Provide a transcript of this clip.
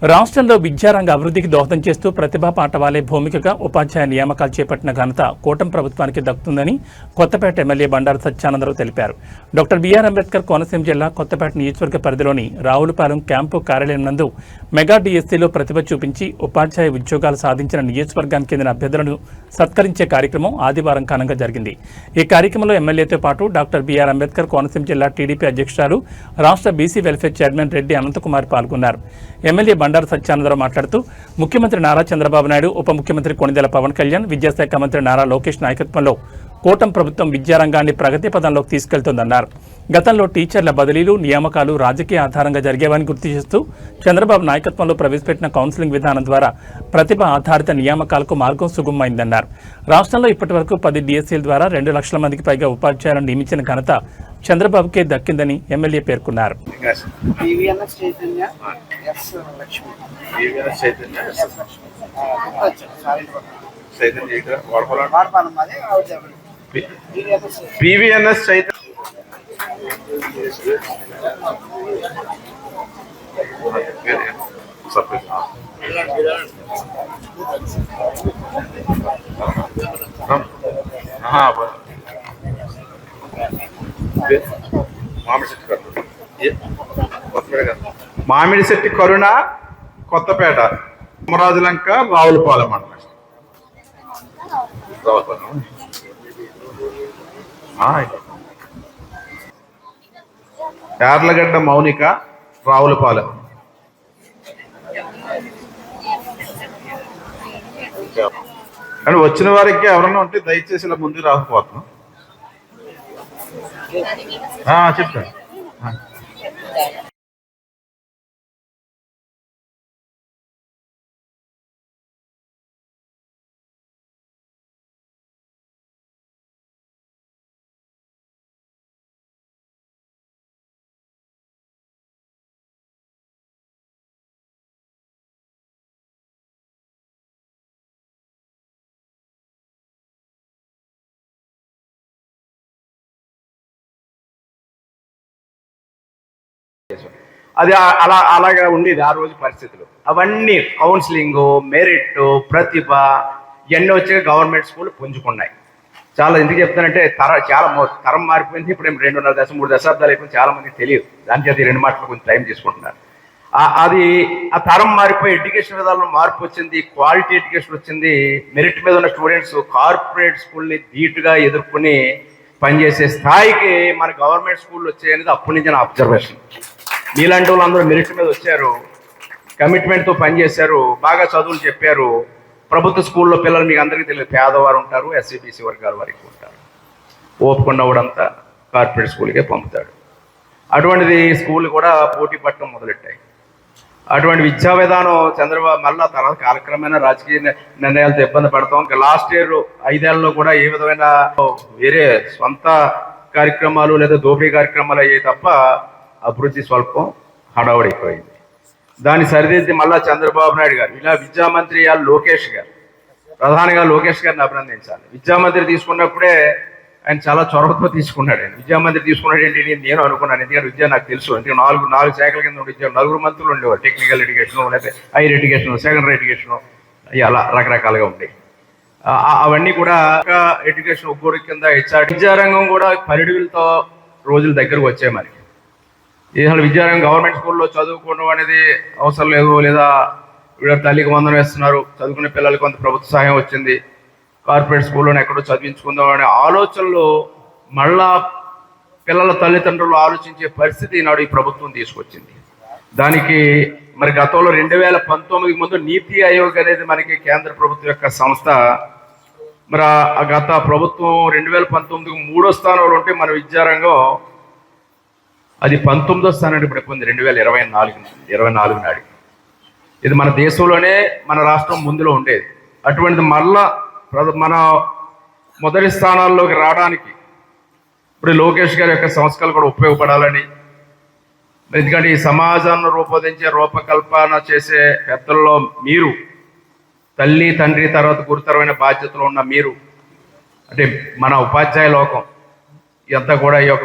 రాష్ట్రంలో విద్యారంగ అభివృద్ధికి దోహదం చేస్తూ ప్రతిభా పాఠవాలే భూమికగా ఉపాధ్యాయ నియామకాలు చేపట్టిన ఘనత కూటమి ప్రభుత్వానికి దక్కుతుందని కొత్తపేట ఎమ్మెల్యే బండారు సత్యానందరావు తెలిపారు. డాక్టర్ బిఆర్ అంబేద్కర్ కోనసీమ జిల్లా కొత్తపేట నియోజకవర్గ పరిధిలోని రావులపాలెం క్యాంపు కార్యాలయం నందు మెగా డిఎస్సీలో ప్రతిభ చూపించి ఉపాధ్యాయ ఉద్యోగాలు సాధించిన నియోజకవర్గానికి చెందిన అభ్యర్థులను సత్కరించే కార్యక్రమం ఆదివారం ఘనంగా జరిగింది. ఈ కార్యక్రమంలో ఎమ్మెల్యేతో పాటు డాక్టర్ బిఆర్ అంబేద్కర్ కోనసీమ జిల్లా టీడీపీ అధ్యక్షురాలు రాష్ట్ర BC welfare chairman Reddy Ananthakumar పాల్గొన్నారు. ఎమ్మెల్యే బండారు సత్యానందరావు మాట్లాడుతూ ముఖ్యమంత్రి నారా చంద్రబాబు నాయుడు ఉప ముఖ్యమంత్రి కొణిదెల పవన్ కళ్యాణ్ విద్యాశాఖ మంత్రి నారా లోకేష్ నాయకత్వంలో కూటమి ప్రభుత్వం విద్యారంగాన్ని ప్రగతి పదంలోకి తీసుకెళ్తోందన్నారు. గతంలో టీచర్ల బదిలీలు నియామకాలు రాజకీయ ఆధారంగా జరిగేవని గుర్తు చేస్తూ చంద్రబాబు నాయకత్వంలో ప్రవేశపెట్టిన కౌన్సిలింగ్ విధానం ద్వారా ప్రతిభ ఆధారిత నియామకాలకు మార్గం సుగమమైందన్నారు. రాష్ట్రంలో ఇప్పటివరకు పది డిఎస్సీల ద్వారా రెండు లక్షల మందికి పైగా ఉపాధ్యాయులను నియమించిన ఘనత చంద్రబాబుకే దక్కిందని ఎమ్మెల్యే పేర్కొన్నారు. చైతన్య ఎస్ లక్ష్మి పివిఎన్ఎస్ చైతన్య మామిడి చెట్టు కరుణ కొత్తపేట కాదు. మామిడి చెట్టు కరుణ కొత్తపేట అమరాజులంక రావులపాలెం అంట రావులపాలెం యార్లగడ్డ మౌనిక రావులపాలెం. కానీ వచ్చిన వారికి ఎవరన్నా ఉంటే దయచేసి ఇలా ముందుకు రాకపోతున్నాం. చెప్తాను. అది అలా అలాగా ఉండేది ఆ రోజు పరిస్థితులు. అవన్నీ కౌన్సిలింగ్ మెరిట్ ప్రతిభ ఇవన్నీ వచ్చి గవర్నమెంట్ స్కూల్ పుంజుకున్నాయి. చాలా ఎందుకు చెప్తానంటే తర చాలా తరం మారిపోయింది. ఇప్పుడు ఏం రెండున్నర దశ మూడు దశాబ్దాలు అయిపోయింది. చాలా మందికి తెలియదు. దాని చేత రెండు మాటలు కొంచెం టైం తీసుకుంటున్నారు అది ఆ తరం మారిపోయి ఎడ్యుకేషన్ విధానంలో మార్పు వచ్చింది క్వాలిటీ ఎడ్యుకేషన్ వచ్చింది మెరిట్ మీద ఉన్న స్టూడెంట్స్ కార్పొరేట్ స్కూల్ని ధీటుగా ఎదుర్కొని పనిచేసే స్థాయికి మన గవర్నమెంట్ స్కూల్ వచ్చాయనేది అప్పటి నుంచి నా అబ్జర్వేషన్. మీలాంటి వాళ్ళందరూ మెరిట్ మీద వచ్చారు. కమిట్మెంట్తో పనిచేశారు బాగా చదువులు చెప్పారు. ప్రభుత్వ స్కూల్లో పిల్లలు మీకు అందరికీ తెలియదు. పేదవారు ఉంటారు. ఎస్సీబీసీ వర్గాల వారికి ఉంటారు. ఓపుకున్నవాడంతా కార్పొరేట్ స్కూల్కే పంపుతాడు. అటువంటిది స్కూల్ కూడా పోటీ పట్టడం మొదలెట్టాయి. అటువంటి విద్యా విధానం చంద్రబాబు మళ్ళా తర్వాత కాలక్రమేణా రాజకీయ నిర్ణయాలతో ఇబ్బంది పడతాం. ఇంకా లాస్ట్ ఇయర్ ఐదేళ్ళలో కూడా ఏ విధమైన వేరే సొంత కార్యక్రమాలు లేదా దోపి కార్యక్రమాలు అయ్యాయి తప్ప అభివృద్ధి స్వల్పం హడావుడైపోయింది. ఎక్కువైంది దాన్ని సరిదిద్ది మళ్ళా చంద్రబాబు నాయుడు గారు ఇలా విద్యామంత్రి ఇవాళ లోకేష్ గారు. ప్రధానంగా లోకేష్ గారిని అభినందించాలి. విద్యామంత్రి తీసుకున్నప్పుడే ఆయన చాలా చొరవతో తీసుకున్నాడు ఆయన. విద్యామంత్రి తీసుకున్నాడు ఏంటి నేను అనుకున్నాను. ఎందుకంటే విద్య నాకు తెలుసు. ఎందుకంటే నాలుగు నాలుగు శాఖల కింద ఉండే విద్య నలుగురు మంత్రులు ఉండేవారు. టెక్నికల్ ఎడ్యుకేషన్ లేకపోతే హైయర్ ఎడ్యుకేషన్ సెకండరీ ఎడ్యుకేషన్ అవి అలా రకరకాలుగా ఉంటాయి అవన్నీ కూడా ఎడ్యుకేషన్ ఒక్కోడి కింద హెచ్ఆర్ విద్యారంగం కూడా పరిడుగులతో రోజుల దగ్గరకు వచ్చాయి మరి అసలు విద్యారంగం గవర్నమెంట్ స్కూల్లో చదువుకోవడం అనేది అవసరం లేదు లేదా వీళ్ళ తల్లికి వందనం వేస్తున్నారు. చదువుకునే పిల్లలకి కొంత ప్రభుత్వ సహాయం వచ్చింది. కార్పొరేట్ స్కూల్లోనే ఎక్కడో చదివించుకుందాం అనే ఆలోచనలు మళ్ళా పిల్లల తల్లిదండ్రులు ఆలోచించే పరిస్థితి ఈనాడు ఈ ప్రభుత్వం తీసుకొచ్చింది. దానికి మరి గతంలో రెండు వేల పంతొమ్మిదికి ముందు నీతి ఆయోగ్ అనేది మనకి కేంద్ర ప్రభుత్వం యొక్క సంస్థ. మరి ఆ- గత ప్రభుత్వం రెండు వేల పంతొమ్మిదికి మూడో స్థానంలో ఉంటే మన విద్యారంగం అది పంతొమ్మిదో స్థానానికి పడిపోయింది రెండు వేల ఇరవై నాలుగు ఇరవై నాలుగు నాడు. ఇది మన దేశంలోనే మన రాష్ట్రం ముందులో ఉండేది. అటువంటిది మళ్ళా ప్ర- మన మొదటి స్థానాల్లోకి రావడానికి ఇప్పుడు లోకేష్ గారి యొక్క సంస్కరణలు కూడా ఉపయోగపడాలని ఎందుకంటే ఈ సమాజాన్ని రూపొందించే రూపకల్పన చేసే పెద్దల్లో మీరు తల్లి తండ్రి తర్వాత గురుతరమైన బాధ్యతలు ఉన్న మీరు అంటే మన ఉపాధ్యాయ లోకం ఇదంతా కూడా ఈ యొక్క